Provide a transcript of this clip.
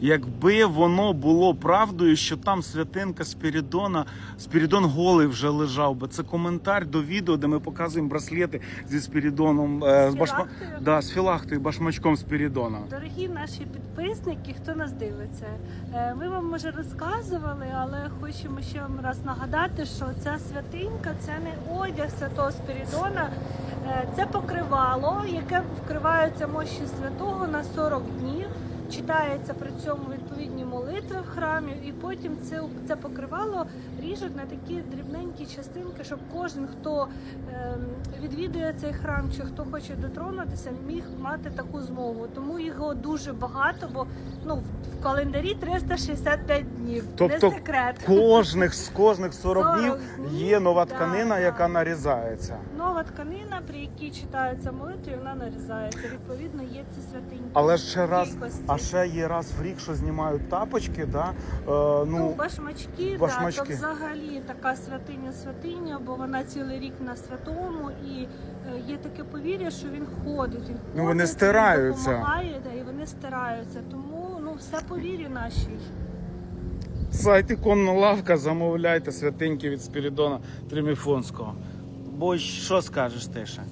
Якби воно було правдою, що там святинка Спірідона, Спірідон голий вже лежав би. Це коментар до відео, де ми показуємо браслети зі Спірідоном, е, з, башма... Да, з філахтою, башмачком Спірідона. Дорогі наші підписники, хто нас дивиться, е, ми вам може розказували, але хочемо ще вам раз нагадати, що ця святинка це не одяг святого Спірідона, е, це покривало, яке вкривається мощі святого на 40 днів. Читається при цьому відповідні молитви в храмі, і потім це, це покривало ріжуть на такі дрібненькі частинки, щоб кожен, хто ем, відвідує цей храм чи хто хоче дотронутися, міг мати таку змогу. Тому його дуже багато, бо ну в календарі 365 днів. Тобто Не секрет. Кожних з кожних 40 40 днів є нова да, тканина, да. яка нарізається. Нова тканина, при якій читаються молитви, вона нарізається. Відповідно, є ці святині. Але ще раз, а ще є раз в рік, що знімають тапочки, да? Е, Ну, ну, башмачки, башмачки. Да, то взагалі така святиня святиня, бо вона цілий рік на святому, і е, є таке повір'я, що він ходить. Він Ну, вони ходить, стираються. Він допомагає, да, і вони стираються. Тому ну все повір'я нашій. сайт іконна лавка, замовляйте святинки від Спірідона Триміфонського. Бо що скажеш, Теша?